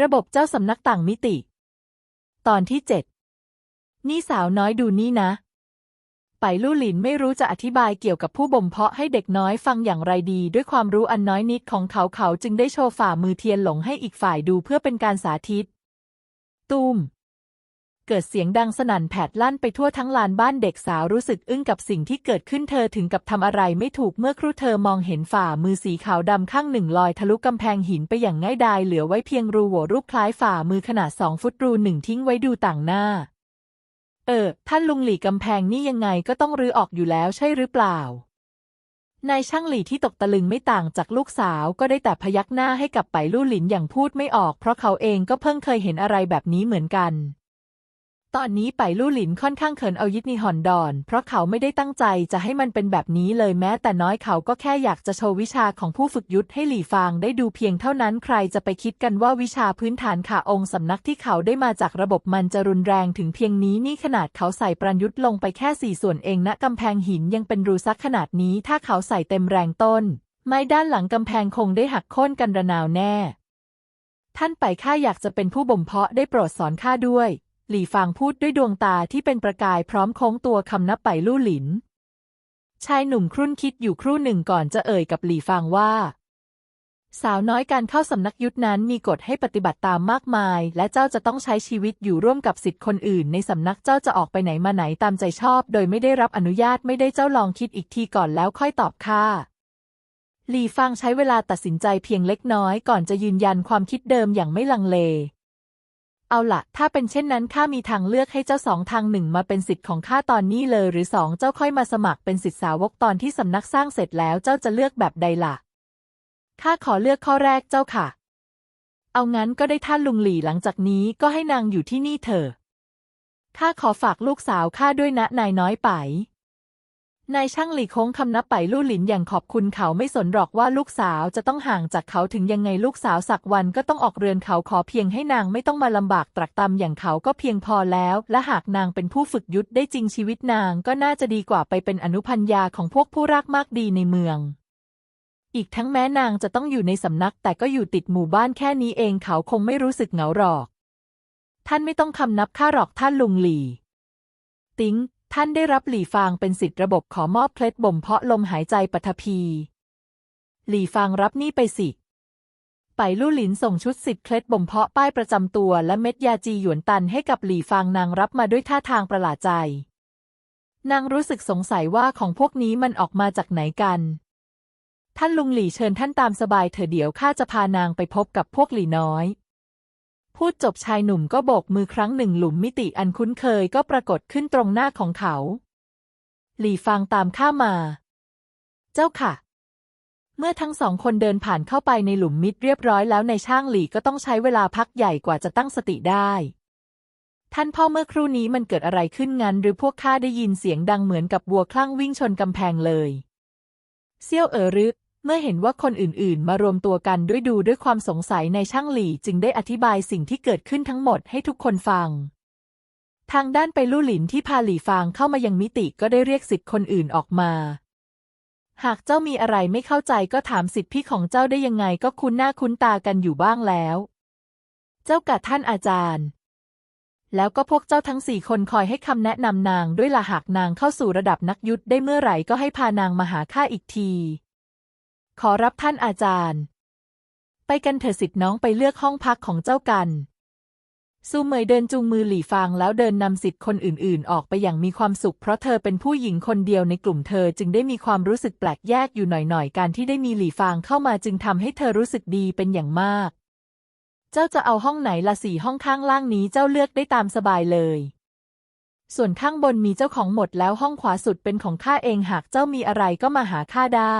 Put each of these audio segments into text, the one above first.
ระบบเจ้าสำนักต่างมิติ ตอนที่เจ็ดนี่สาวน้อยดูนี่นะ ไปลู่หลินไม่รู้จะอธิบายเกี่ยวกับผู้บ่มเพาะให้เด็กน้อยฟังอย่างไรดี ด้วยความรู้อันน้อยนิดของเขาเขาจึงได้โชว์ฝ่ามือเทียนหลงให้อีกฝ่ายดูเพื่อเป็นการสาธิต ตูม เกิดเสียงดังสนั่นแผดลั่นไปทั่วทั้งลานบ้านเด็กสาวรู้สึกอึ้งกับสิ่งที่เกิดขึ้นเธอถึงกับทำอะไรไม่ถูกเมื่อครู่เธอมองเห็นฝ่ามือสีขาวดำข้างหนึ่งลอยทะลุกำแพงหินไปอย่างง่ายดายเหลือไว้เพียงรูโหว่รูปคล้ายฝ่ามือขนาดสองฟุตรูหนึ่งทิ้งไว้ดูต่างหน้า เออ ท่านลุงหลี่กำแพงนี่ยังไงก็ต้องรื้อออกอยู่แล้วใช่หรือเปล่านายช่างหลี่ที่ตกตะลึงไม่ต่างจากลูกสาวก็ได้แต่พยักหน้าให้กับไปลู่หลินอย่างพูดไม่ออก เพราะเขาเองก็เพิ่งเคยเห็นอะไรแบบนี้เหมือนกัน ตอนนี้ไปลู่หลินค่อนข้างเขินเอายิดนีหอนดอน เพราะเขาไม่ได้ตั้งใจจะให้มันเป็นแบบนี้เลยแม้ แต่น้อยเขาก็แค่อยากจะโชว์วิชาของผู้ฝึกยุทธให้หลี่ฟางได้ดูเพียงเท่านั้นใครจะไปคิดกันว่าวิชาพื้นฐานขาองค์สำนักที่เขาได้มาจากระบบมันจะรุนแรงถึงเพียงนี้นี่ขนาดเขาใส่ปรัญยุทธลงไปแค่สี่ส่วนเองณกำแพงหินยังเป็นรูซักขนาดนี้ถ้าเขาใส่เต็มแรงต้น ไม้ด้านหลังกำแพงคงได้หักโค่นกันระนาวแน่ ท่านไปข้าอยากจะเป็นผู้บ่มเพาะได้โปรดสอนข้าด้วย หลี่ฟางพูดด้วยดวงตาที่เป็นประกายพร้อมโค้งตัวคำนับไปลู่หลิน ชายหนุ่มครุ่นคิดอยู่ครู่หนึ่งก่อนจะเอ่ยกับหลี่ฟางว่า สาวน้อยการเข้าสำนักยุทธนั้นมีกฎให้ปฏิบัติตามมากมาย และเจ้าจะต้องใช้ชีวิตอยู่ร่วมกับสิทธิ์คนอื่น ในสำนักเจ้าจะออกไปไหนมาไหนตามใจชอบ โดยไม่ได้รับอนุญาตไม่ได้เจ้าลองคิดอีกทีก่อนแล้วค่อยตอบข้าหลี่ฟางใช้เวลาตัดสินใจเพียงเล็กน้อยก่อนจะยืนยันความคิดเดิมอย่างไม่ลังเล เอาละถ้าเป็นเช่นนั้นข้ามีทางเลือกให้เจ้าสองทางหนึ่งมาเป็นสิทธิ์ของข้าตอนนี้เลย หรือสองเจ้าค่อยมาสมัครเป็นสิทธิสาวกตอนที่สำนักสร้างเสร็จแล้วเจ้าจะเลือกแบบใดล่ะข้าขอเลือกข้อแรกเจ้าค่ะ เอางั้นก็ได้ท่านลุงหลี่หลังจากนี้ก็ให้นางอยู่ที่นี่เถอะข้าขอฝากลูกสาวข้าด้วยนะนายน้อยไป นายช่างหลี่โค้งคำนับไปลู่หลินอย่างขอบคุณเขาไม่สนหรอกว่าลูกสาวจะต้องห่างจากเขาถึงยังไงลูกสาวสักวันก็ต้องออกเรือนเขาขอเพียงให้นางไม่ต้องมาลำบากตรักตำอย่างเขาก็เพียงพอแล้ว และหากนางเป็นผู้ฝึกยุทธได้จริงชีวิตนางก็น่าจะดีกว่าไปเป็นอนุพันยาของพวกผู้รักมากดีในเมือง อีกทั้งแม้นางจะต้องอยู่ในสำนักแต่ก็อยู่ติดหมู่บ้านแค่นี้เองเขาคงไม่รู้สึกเหงาหรอก ท่านไม่ต้องคำนับข้าหรอกท่านลุงหลี่ ติ้ง ท่านได้รับหลี่ฟางเป็นสิทธิ์ระบบขอมอบเคล็ดบ่มเพาะลมหายใจปฐพี หลี่ฟางรับนี่ไปสิไปลู่หลินส่งชุดสิทธิ์เคล็ดบ่มเพาะป้ายประจำตัวและเม็ดยาจีหยวนตันให้กับหลี่ฟางนางรับมาด้วยท่าทางประหลาดใจ นางรู้สึกสงสัยว่าของพวกนี้มันออกมาจากไหนกัน ท่านลุงหลี่เชิญท่านตามสบายเถอะเดี๋ยวข้าจะพานางไปพบกับพวกหลี่น้อย พูดจบชายหนุ่มก็โบกมือครั้งหนึ่งหลุมมิติอันคุ้นเคยก็ปรากฏขึ้นตรงหน้าของเขา หลี่ฟางตามข้ามา เจ้าค่ะ เมื่อทั้งสองคนเดินผ่านเข้าไปในหลุมมิดเรียบร้อยแล้วในช่างหลี่ก็ต้องใช้เวลาพักใหญ่กว่าจะตั้งสติได้ ท่านพ่อเมื่อครู่นี้มันเกิดอะไรขึ้นงั้น หรือพวกข้าได้ยินเสียงดังเหมือนกับวัวคลั่งวิ่งชนกำแพงเลย เซี่ยวเอ๋อรึ เมื่อเห็นว่าคนอื่นๆ มารวมตัวกันด้วยดูด้วยความสงสัยในช่างหลี่จึงได้อธิบายสิ่งที่เกิดขึ้นทั้งหมดให้ทุกคนฟัง ทางด้านไปลู่หลินที่พาหลี่ฟางเข้ามายังมิติก็ได้เรียกสิทธิ์คนอื่นออกมา หากเจ้ามีอะไรไม่เข้าใจก็ถามสิทธิพี่ของเจ้าได้ยังไงก็คุ้นหน้าคุ้นตากันอยู่บ้างแล้ว เจ้ากับท่านอาจารย์ แล้วก็พวกเจ้าทั้งสี่คนคอยให้คำแนะนำนางด้วยละหากนางเข้าสู่ระดับนักยุทธได้เมื่อไหร่ก็ให้พานางมาหาข้าอีกที ขอรับท่านอาจารย์ ไปกันเถอะสิทธิ์น้องไปเลือกห้องพักของเจ้ากันซูเมยเดินจูงมือหลี่ฟางแล้วเดินนำสิทธิ์คนอื่นๆ ออกไปอย่างมีความสุข เพราะเธอเป็นผู้หญิงคนเดียวในกลุ่มเธอจึงได้มีความรู้สึกแปลกแยกอยู่หน่อยๆ การที่ได้มีหลี่ฟางเข้ามาจึงทำให้เธอรู้สึกดีเป็นอย่างมาก เจ้าจะเอาห้องไหนละสี่ห้องข้างล่างนี้เจ้าเลือกได้ตามสบายเลย ส่วนข้างบนมีเจ้าของหมดแล้วห้องขวาสุดเป็นของข้าเองหากเจ้ามีอะไรก็มาหาข้าได้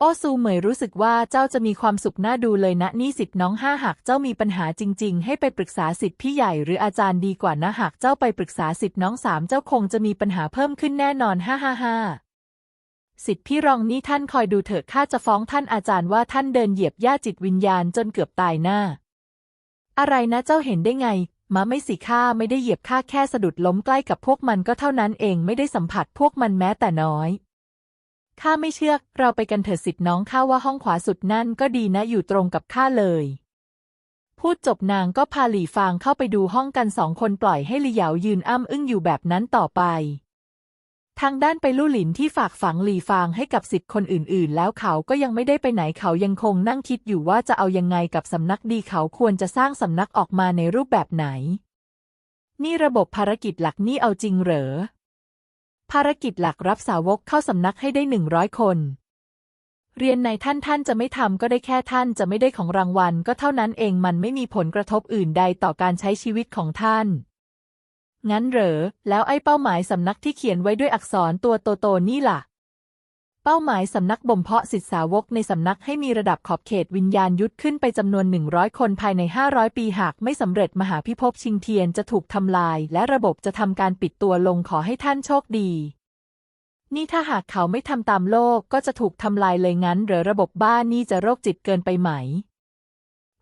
โอซูเหมยรู้สึกว่าเจ้าจะมีความสุขน่าดูเลยนะนี่สิทธิ์น้องห้าหากเจ้ามีปัญหาจริง ๆ ให้ไปปรึกษาสิทธิ์พี่ใหญ่หรืออาจารย์ดีกว่านะหากเจ้าไปปรึกษาสิทธิ์น้องสามเจ้าคงจะมีปัญหาเพิ่มขึ้นแน่นอนห้าห้าห้าสิทธิ์พี่รองนี่ท่านคอยดูเถอะข้าจะฟ้องท่านอาจารย์ว่าท่านเดินเหยียบย่าจิตวิญญาณจนเกือบตายหน้า อะไรนะเจ้าเห็นได้ไงมาไม่สิข้าไม่ได้เหยียบข้าแค่สะดุดล้มใกล้กับพวกมันก็เท่านั้นเองไม่ได้สัมผัสพวกมันแม้แต่น้อย ข้าไม่เชื่อ เราไปกันเถิดสิทธิ์น้องข้าว่าห้องขวาสุดนั่นก็ดีนะอยู่ตรงกับข้าเลยพูพูดจบนางก็พาหลี่ฟางเข้าไปดูห้องกันสองคนปล่อยให้หลี่เหยายืนอ้ำอึ้งอยู่แบบนั้นต่อไป ทางด้านไปลู่หลินที่ฝากฝังหลี่ฟางให้กับสิทธิ์คนอื่นๆ แล้วเขาก็ยังไม่ได้ไปไหนเขายังคงนั่งคิดอยู่ว่าจะเอายังไงกับสำนักดีเขาควรจะสร้างสำนักออกมาในรูปแบบไหน นี่ระบบภารกิจหลักนี่เอาจริงเหรอ ภารกิจหลักรับสาวกเข้าสำนักให้ได้หนึ่งร้อยคน เรียนในท่านท่านจะไม่ทำก็ได้แค่ท่านจะไม่ได้ของรางวัล ก็เท่านั้นเองมันไม่มีผลกระทบอื่นใดต่อการใช้ชีวิตของท่าน งั้นเหรอ แล้วไอ้เป้าหมายสำนักที่เขียนไว้ด้วยอักษรตัวโตๆนี่ล่ะ เป้าหมายสำนักบ่มเพาะศิษย์สาวกในสำนักให้มีระดับขอบเขตวิญญาณยุทธขึ้นไปจำนวน 100 คนภายใน 500 ปีหากไม่สำเร็จมหาพิภพชิงเทียนจะถูกทำลาย และระบบจะทำการปิดตัวลงขอให้ท่านโชคดี นี่ถ้าหากเขาไม่ทำตามโลกก็จะถูกทำลายเลยงั้นหรือระบบบ้านนี่จะโรคจิตเกินไปไหม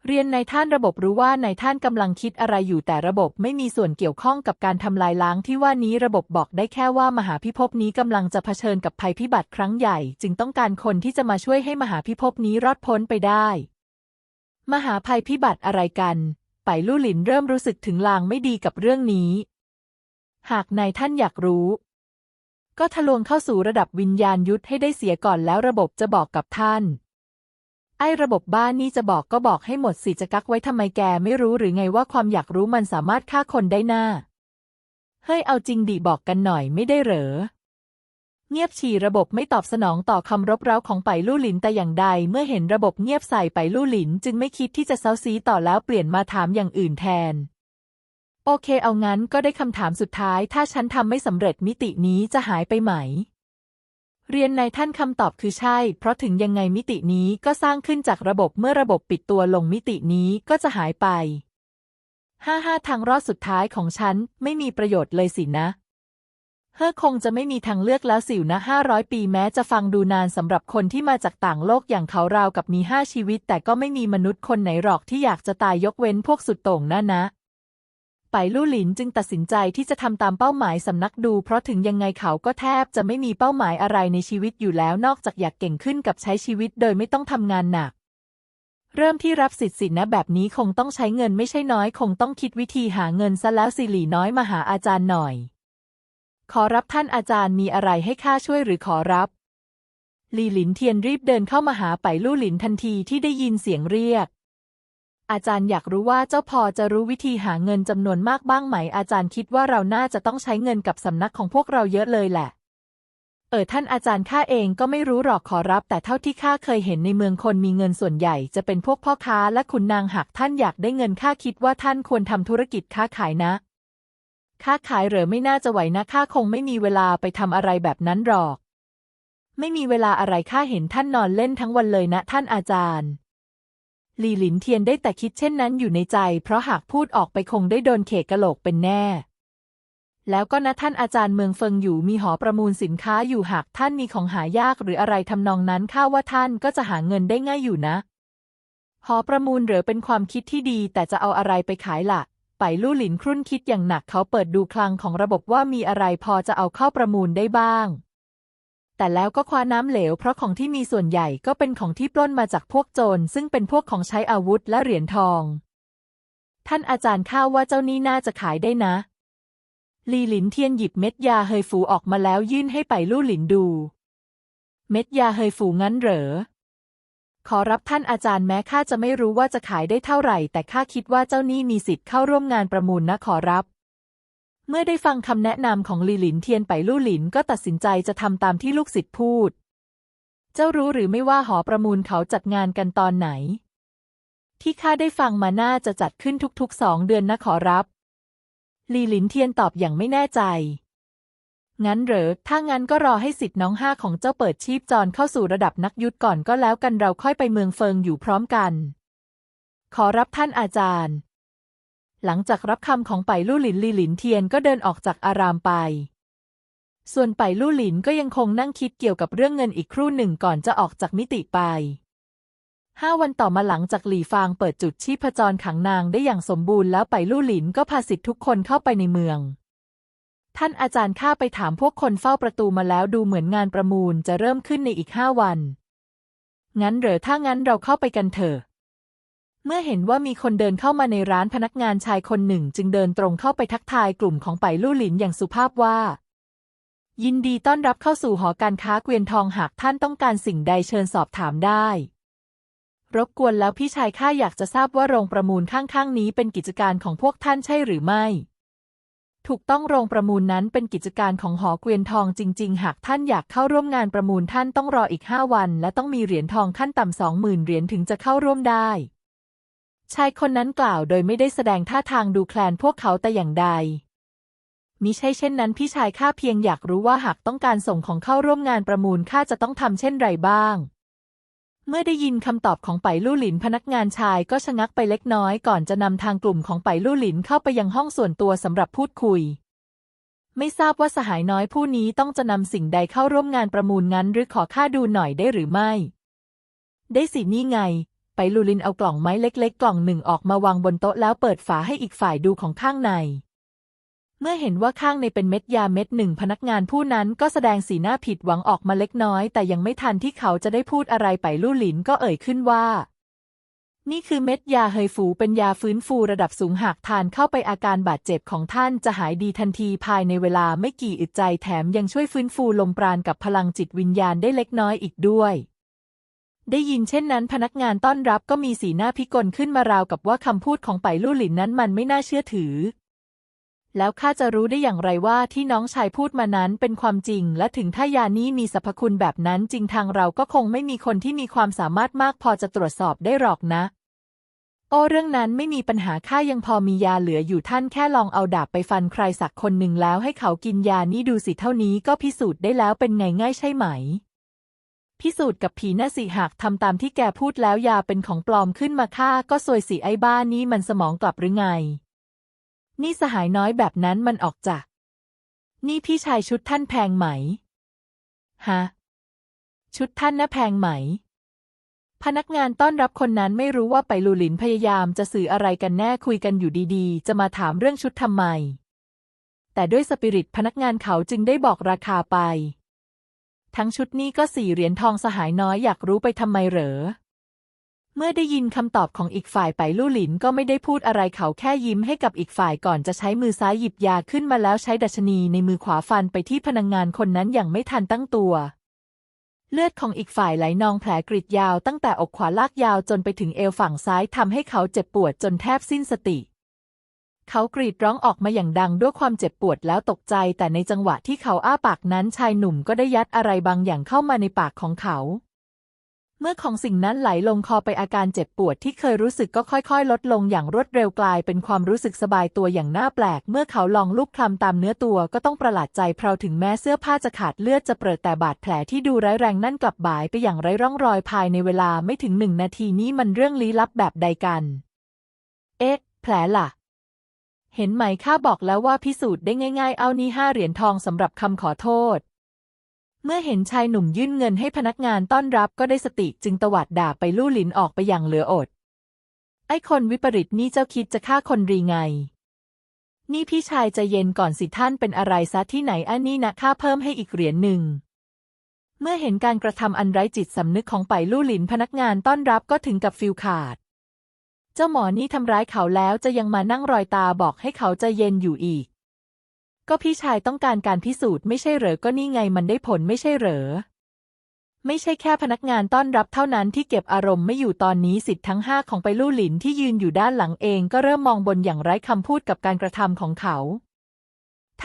เรียนในท่านระบบรู้ว่าในท่านกำลังคิดอะไรอยู่แต่ระบบไม่มีส่วนเกี่ยวข้องกับการทำลายล้างที่ว่านี้ระบบบอกได้แค่ว่ามหาพิภพนี้กำลังจะเผชิญกับภัยพิบัติครั้งใหญ่ จึงต้องการคนที่จะมาช่วยให้มหาพิภพนี้รอดพ้นไปได้ มหาภัยพิบัติอะไรกัน ไปลู่หลินเริ่มรู้สึกถึงลางไม่ดีกับเรื่องนี้ หากนายท่านอยากรู้ ก็ทะลวงเข้าสู่ระดับวิญญาณยุทธให้ได้เสียก่อนแล้วระบบจะบอกกับท่าน ไอ้ระบบบ้านนี่จะบอกก็บอกให้หมดสิจะกักไว้ทำไมแกไม่รู้หรือไงว่าความอยากรู้มันสามารถฆ่าคนได้หน้าเฮ้ยเอาจริงดิบอกกันหน่อยไม่ได้เหรอ เงียบฉี่ระบบไม่ตอบสนองต่อคำรบเร้าของไปลู่หลินแต่อย่างใด เมื่อเห็นระบบเงียบใส่ไปลู่หลิน จึงไม่คิดที่จะเซาซีต่อแล้วเปลี่ยนมาถามอย่างอื่นแทน โอเคเอางั้นก็ได้คำถามสุดท้าย ถ้าฉันทำไม่สำเร็จมิตินี้จะหายไปไหม เรียนในท่านคำตอบคือใช่ เพราะถึงยังไงมิตินี้ก็สร้างขึ้นจากระบบเมื่อระบบปิดตัวลงมิตินี้ก็จะหายไปห้าห้าทางรอดสุดท้ายของฉัน ไม่มีประโยชน์เลยสินะเฮอคงจะไม่มีทางเลือกแล้วสิวนะห้าร้อยปีแม้จะฟังดูนานสำหรับคนที่มาจากต่างโลกอย่างเขาราวกับมีห้าชีวิต แต่ก็ไม่มีมนุษย์คนไหนหรอกที่อยากจะตายยกเว้นพวกสุดโต่งนั่นนะ ไปลู่หลินจึงตัดสินใจที่จะทำตามเป้าหมายสำนักดู เพราะถึงยังไงเขาก็แทบจะไม่มีเป้าหมายอะไรในชีวิตอยู่แล้วนอกจากอยากเก่งขึ้นกับใช้ชีวิตโดยไม่ต้องทำงานหนัก เริ่มที่รับสิทธิ์สินนะแบบนี้คงต้องใช้เงินไม่ใช่น้อย คงต้องคิดวิธีหาเงินซะแล้วสิหลีน้อยมาหาอาจารย์หน่อย ขอรับท่านอาจารย์มีอะไรให้ข้าช่วยหรือขอรับลีหลินเทียนรีบเดินเข้ามาหาไปลู่หลินทันทีที่ได้ยินเสียงเรียก อาจารย์อยากรู้ว่าเจ้าพอจะรู้วิธีหาเงินจำนวนมากบ้างไหม อาจารย์คิดว่าเราน่าจะต้องใช้เงินกับสำนักของพวกเราเยอะเลยแหละ เออท่านอาจารย์ข้าเองก็ไม่รู้หรอกขอรับ แต่เท่าที่ข้าเคยเห็นในเมืองคนมีเงินส่วนใหญ่ จะเป็นพวกพ่อค้าและขุนนางหากท่านอยากได้เงินข้าคิดว่าท่านควรทำธุรกิจค้าขายนะ ค้าขายเหรอไม่น่าจะไหวนะข้าคงไม่มีเวลาไปทำอะไรแบบนั้นหรอก ไม่มีเวลาอะไรข้าเห็นท่านนอนเล่นทั้งวันเลยนะ ท่านอาจารย์ หลีหลินเทียนได้แต่คิดเช่นนั้นอยู่ในใจ เพราะหากพูดออกไปคงได้โดนเขกกะโหลกเป็นแน่ แล้วก็นะท่านอาจารย์เมืองเฟิงอยู่มีหอประมูลสินค้าอยู่หากท่านมีของหายากหรืออะไรทำนองนั้นข้าว่าท่านก็จะหาเงินได้ง่ายอยู่นะ หอประมูลเหรือเป็นความคิดที่ดีแต่จะเอาอะไรไปขายล่ะ ไปลู่หลินครุ่นคิดอย่างหนักเขาเปิดดูคลังของระบบว่ามีอะไรพอจะเอาเข้าประมูลได้บ้าง แต่แล้วก็คว้าน้ำเหลวเพราะของที่มีส่วนใหญ่ก็เป็นของที่ปล้นมาจากพวกโจรซึ่งเป็นพวกของใช้อาวุธและเหรียญทอง ท่านอาจารย์ข้าว่าเจ้านี่น่าจะขายได้นะ ลีหลินเทียนหยิบเม็ดยาเฮยฟูออกมาแล้วยื่นให้ไปลู่หลินดู เม็ดยาเฮยฟูงั้นเหรอ ขอรับท่านอาจารย์แม้ข้าจะไม่รู้ว่าจะขายได้เท่าไหร่ แต่ข้าคิดว่าเจ้านี่มีสิทธิ์เข้าร่วมงานประมูลนะขอรับ เมื่อได้ฟังคำแนะนำของลีหลินเทียนไปลู่หลินก็ตัดสินใจจะทำตามที่ลูกศิษย์พูด เจ้ารู้หรือไม่ว่าหอประมูลเขาจัดงานกันตอนไหน ที่ข้าได้ฟังมาน่าจะจัดขึ้นทุกๆสองเดือนนะขอรับ ลีหลินเทียนตอบอย่างไม่แน่ใจ งั้นเหรอ ถ้างั้นก็รอให้สิทธิ์น้องห้าของเจ้าเปิดชีพจรเข้าสู่ระดับนักยุทธก่อนก็แล้วกันเราค่อยไปเมืองเฟิงอยู่พร้อมกัน ขอรับท่านอาจารย์ หลังจากรับคำของไปลู่หลินลีหลินเทียนก็เดินออกจากอารามไป ส่วนไปลู่หลินก็ยังคงนั่งคิดเกี่ยวกับเรื่องเงินอีกครู่หนึ่งก่อนจะออกจากมิติไปห้าวันต่อมาหลังจากหลี่ฟางเปิดจุดชีพจรขังนางได้อย่างสมบูรณ์แล้วไปลู่หลินก็พาสิทธิ์ทุกคนเข้าไปในเมือง ท่านอาจารย์ข้าไปถามพวกคนเฝ้าประตูมาแล้วดูเหมือนงานประมูลจะเริ่มขึ้นในอีกห้าวัน งั้นเหรอถ้างั้นเราเข้าไปกันเถอะ เมื่อเห็นว่ามีคนเดินเข้ามาในร้านพนักงานชายคนหนึ่ง จึงเดินตรงเข้าไปทักทายกลุ่มของไปลู่หลินอย่างสุภาพว่า ยินดีต้อนรับเข้าสู่หอการค้าเกวียนทองหากท่านต้องการสิ่งใดเชิญสอบถามได้ รบกวนแล้วพี่ชายข้าอยากจะทราบว่าโรงประมูลข้างๆนี้เป็นกิจการของพวกท่านใช่หรือไม่ ถูกต้องโรงประมูลนั้นเป็นกิจการของหอเกวียนทองจริง ๆ หากท่านอยากเข้าร่วมงานประมูลท่านต้องรออีกห้าวัน และต้องมีเหรียญทองขั้นต่ำสองหมื่นเหรียญถึงจะเข้าร่วมได้ ชายคนนั้นกล่าวโดยไม่ได้แสดงท่าทางดูแคลนพวกเขาแต่อย่างใดมิใช่เช่นนั้นพี่ชายข้าเพียงอยากรู้ว่าหากต้องการส่งของเข้าร่วมงานประมูลข้าจะต้องทำเช่นไรบ้าง เมื่อได้ยินคำตอบของไปลู่หลินพนักงานชายก็ชะงักไปเล็กน้อยก่อนจะนำทางกลุ่มของไปลู่หลินเข้าไปยังห้องส่วนตัวสำหรับพูดคุย ไม่ทราบว่าสหายน้อยผู้นี้ต้องจะนำสิ่งใดเข้าร่วมงานประมูลงั้น หรือขอค่าดูหน่อยได้หรือไม่ ได้สินี่ไง ลูลินเอากล่องไม้เล็กๆ กล่องหนึ่งออกมาวางบนโต๊ะแล้วเปิดฝาให้อีกฝ่ายดูของข้างใน เมื่อเห็นว่าข้างในเป็นเม็ดยาเม็ดหนึ่งพนักงานผู้นั้นก็แสดงสีหน้าผิดหวังออกมาเล็กน้อย แต่ยังไม่ทันที่เขาจะได้พูดอะไรไปลู่หลินก็เอ่ยขึ้นว่า นี่คือเม็ดยาเฮยฟูเป็นยาฟื้นฟูระดับสูงหากทานเข้าไปอาการบาดเจ็บของท่านจะหายดีทันทีภายในเวลาไม่กี่อึดใจแถมยังช่วยฟื้นฟูลมปราณกับพลังจิตวิญญาณได้เล็กน้อยอีกด้วย ได้ยินเช่นนั้นพนักงานต้อนรับก็มีสีหน้าพิกลขึ้นมาราวกับว่าคำพูดของไปลู่หลินนั้นมันไม่น่าเชื่อถือ แล้วข้าจะรู้ได้อย่างไรว่าที่น้องชายพูดมานั้นเป็นความจริง และถึงถ้ายานี้มีสรรพคุณแบบนั้นจริงทางเราก็คงไม่มีคนที่มีความสามารถมากพอจะตรวจสอบได้หรอกนะ โอ้เรื่องนั้นไม่มีปัญหาข้ายังพอมียาเหลืออยู่ท่านแค่ลองเอาดาบไปฟันใครสักคนหนึ่งแล้วให้เขากินยานี้ดูสิเท่านี้ก็พิสูจน์ได้แล้วเป็นไงง่ายใช่ไหม พิสูจน์กับผีน่าสิหากทำตามที่แกพูดแล้วยาเป็นของปลอมขึ้นมาฆ่าก็ซวยสิไอ้บ้านี้มันสมองกลับหรือไง นี่สหายน้อยแบบนั้นมันออกจากนี่พี่ชายชุดท่านแพงไหม ฮะ ชุดท่านน่ะแพงไหม พนักงานต้อนรับคนนั้นไม่รู้ว่าไปลูหลินพยายามจะสื่ออะไรกันแน่คุยกันอยู่ดีๆ จะมาถามเรื่องชุดทำไม แต่ด้วยสปิริตพนักงานเขาจึงได้บอกราคาไป ทั้งชุดนี้ก็สี่เหรียญทองสหายน้อยอยากรู้ไปทำไมเหรอ เมื่อได้ยินคำตอบของอีกฝ่ายไปลู่หลินก็ไม่ได้พูดอะไรเขาแค่ยิ้มให้กับอีกฝ่ายก่อนจะใช้มือซ้ายหยิบยาขึ้นมาแล้วใช้ดัชนีในมือขวาฟันไปที่พนักงงานคนนั้นอย่างไม่ทันตั้งตัวเลือดของอีกฝ่ายไหลนองแผลกรีดยาวตั้งแต่อกขวาลากยาวจนไปถึงเอวฝั่งซ้ายทำให้เขาเจ็บปวดจนแทบสิ้นสติ เขากรีดร้องออกมาอย่างดังด้วยความเจ็บปวดแล้วตกใจ แต่ในจังหวะที่เขาอ้าปากนั้นชายหนุ่มก็ได้ยัดอะไรบางอย่างเข้ามาในปากของเขา เมื่อของสิ่งนั้นไหลลงคอไปอาการเจ็บปวดที่เคยรู้สึกก็ค่อยๆ ลดลงอย่างรวดเร็วกลายเป็นความรู้สึกสบายตัวอย่างน่าแปลก เมื่อเขาลองลูบคลำตามเนื้อตัวก็ต้องประหลาดใจเพราะถึงแม้เสื้อผ้าจะขาดเลือดจะเปิดแต่บาดแผลที่ดูร้ายแรงนั่นกลับบ่ายไปอย่างไร้ร่องรอยภายในเวลาไม่ถึงหนึ่งนาทีนี้มันเรื่องลี้ลับแบบใดกัน เอ๊ะ แผลล่ะ เห็นไหมข้าบอกแล้วว่าพิสูจน์ได้ง่ายๆ เอานี่ห้าเหรียญทองสำหรับคำขอโทษ เมื่อเห็นชายหนุ่มยื่นเงินให้พนักงานต้อนรับก็ได้สติจึงตวาดด่าไปลู่หลินออกไปอย่างเหลืออด ไอ้คนวิปริตนี่เจ้าคิดจะฆ่าคนรีไง นี่พี่ชายใจเย็นก่อนสิท่านเป็นอะไรซะที่ไหนอันนี้นะข้าเพิ่มให้อีกเหรียญหนึ่ง เมื่อเห็นการกระทำอันไร้จิตสำนึกของไปลู่หลินพนักงานต้อนรับก็ถึงกับฟิลขาด เจ้าหมอนี่ทำร้ายเขาแล้วจะยังมานั่งรอยตาบอกให้เขาใจเย็นอยู่อีก ก็พี่ชายต้องการการพิสูจน์ไม่ใช่เหรอก็นี่ไงมันได้ผลไม่ใช่เหรอ ไม่ใช่แค่พนักงานต้อนรับเท่านั้นที่เก็บอารมณ์ไม่อยู่ตอนนี้สิทธิ์ทั้งห้าของไปลู่หลินที่ยืนอยู่ด้านหลังเองก็เริ่มมองบนอย่างไร้คำพูดกับการกระทำของเขา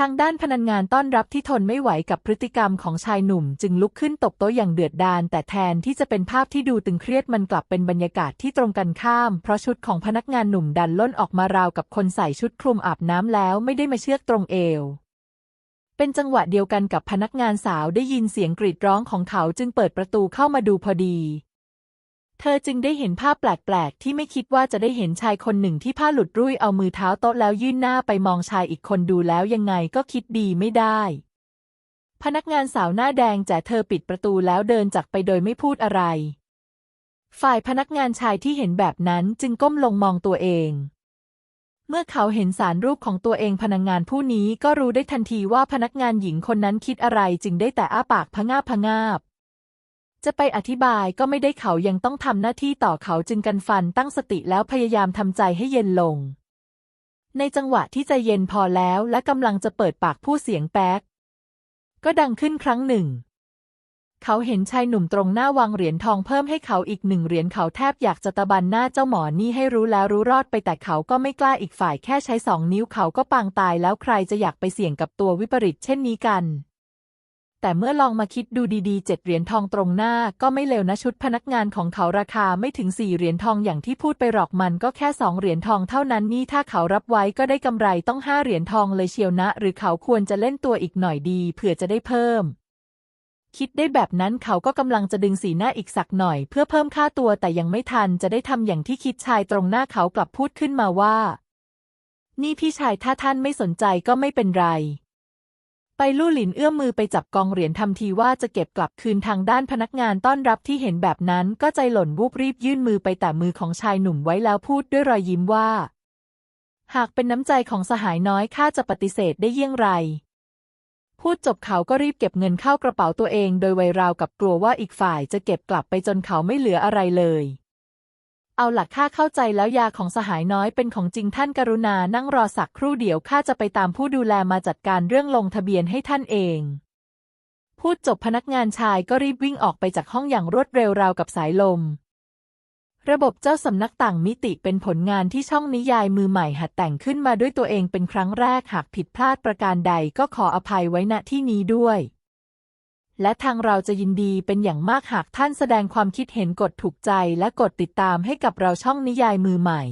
ทางด้านพนักงานต้อนรับที่ทนไม่ไหวกับพฤติกรรมของชายหนุ่ม จึงลุกขึ้นตบโต๊ะอย่างเดือดดาลแต่แทนที่จะเป็นภาพที่ดูตึงเครียดมันกลับเป็นบรรยากาศที่ตรงกันข้าม เพราะชุดของพนักงานหนุ่มดันล่นออกมาราวกับคนใส่ชุดคลุมอาบน้ำแล้วไม่ได้มาเชือกตรงเอวเป็นจังหวะเดียวกันกับพนักงานสาวได้ยินเสียงกรีดร้องของเขาจึงเปิดประตูเข้ามาดูพอดี เธอจึงได้เห็นภาพแปลกๆ ที่ไม่คิดว่าจะได้เห็นชายคนหนึ่งที่ผ้าหลุดรุ่ยเอามือเท้าโต๊ะแล้วยื่นหน้าไปมองชายอีกคนดูแล้วยังไงก็คิดดีไม่ได้ พนักงานสาวหน้าแดงแต่เธอปิดประตูแล้วเดินจากไปโดยไม่พูดอะไร ฝ่ายพนักงานชายที่เห็นแบบนั้นจึงก้มลงมองตัวเอง เมื่อเขาเห็นสารรูปของตัวเองพนักงานผู้นี้ก็รู้ได้ทันทีว่าพนักงานหญิงคนนั้นคิดอะไรจึงได้แต่อ้าปากพะงาบพะงาบ จะไปอธิบายก็ไม่ได้เขายังต้องทำหน้าที่ต่อเขาจึงกันฟันตั้งสติแล้วพยายามทำใจให้เย็นลง ในจังหวะที่ใจเย็นพอแล้วและกำลังจะเปิดปากพูดเสียงแป๊ก ก็ดังขึ้นครั้งหนึ่ง เขาเห็นชายหนุ่มตรงหน้าวางเหรียญทองเพิ่มให้เขาอีกหนึ่งเหรียญเขาแทบอยากจะตะบันหน้าเจ้าหมอนี่ให้รู้แล้วรู้รอดไปแต่เขาก็ไม่กล้าอีกฝ่ายแค่ใช้สองนิ้วเขาก็ปางตายแล้วใครจะอยากไปเสี่ยงกับตัววิปริตเช่นนี้กัน แต่เมื่อลองมาคิดดูดีๆเจ็ดเหรียญทองตรงหน้าก็ไม่เลวนะชุดพนักงานของเขาราคาไม่ถึงสี่เหรียญทองอย่างที่พูดไปหรอกมันก็แค่สองเหรียญทองเท่านั้นนี่ถ้าเขารับไว้ก็ได้กำไรต้องห้าเหรียญทองเลยเชียวนะ หรือเขาควรจะเล่นตัวอีกหน่อยดีเผื่อจะได้เพิ่ม คิดได้แบบนั้นเขาก็กำลังจะดึงสีหน้าอีกสักหน่อย เพื่อเพิ่มค่าตัวแต่ยังไม่ทันจะได้ทำอย่างที่คิดชายตรงหน้าเขากลับพูดขึ้นมาว่า นี่พี่ชายถ้าท่านไม่สนใจก็ไม่เป็นไร ไปลู่หลินเอื้อมมือไปจับกองเหรียญทำทีว่าจะเก็บกลับคืนทางด้านพนักงานต้อนรับที่เห็นแบบนั้นก็ใจหล่นวูบรีบยื่นมือไปแต่มือของชายหนุ่มไว้แล้วพูดด้วยรอยยิ้มว่า หากเป็นน้ำใจของสหายน้อยข้าจะปฏิเสธได้เยี่ยงไร พูดจบเขาก็รีบเก็บเงินเข้ากระเป๋าตัวเอง โดยไวราวกับกลัวว่าอีกฝ่ายจะเก็บกลับไปจนเขาไม่เหลืออะไรเลย เอาหลักข้าเข้าใจแล้วยาของสหายน้อยเป็นของจริงท่านกรุณานั่งรอสักครู่เดียวข้าจะไปตามผู้ดูแลมาจัดการเรื่องลงทะเบียนให้ท่านเอง พูดจบพนักงานชายก็รีบวิ่งออกไปจากห้องอย่างรวดเร็วราวกับสายลม ระบบเจ้าสำนักต่างมิติเป็นผลงานที่ช่องนิยายมือใหม่หัดแต่งขึ้นมาด้วยตัวเองเป็นครั้งแรกหากผิดพลาดประการใดก็ขออภัยไว้ณที่นี้ด้วย และทางเราจะยินดีเป็นอย่างมากหากท่านแสดงความคิดเห็นกดถูกใจและกดติดตามให้กับเราช่องนิยายมือใหม่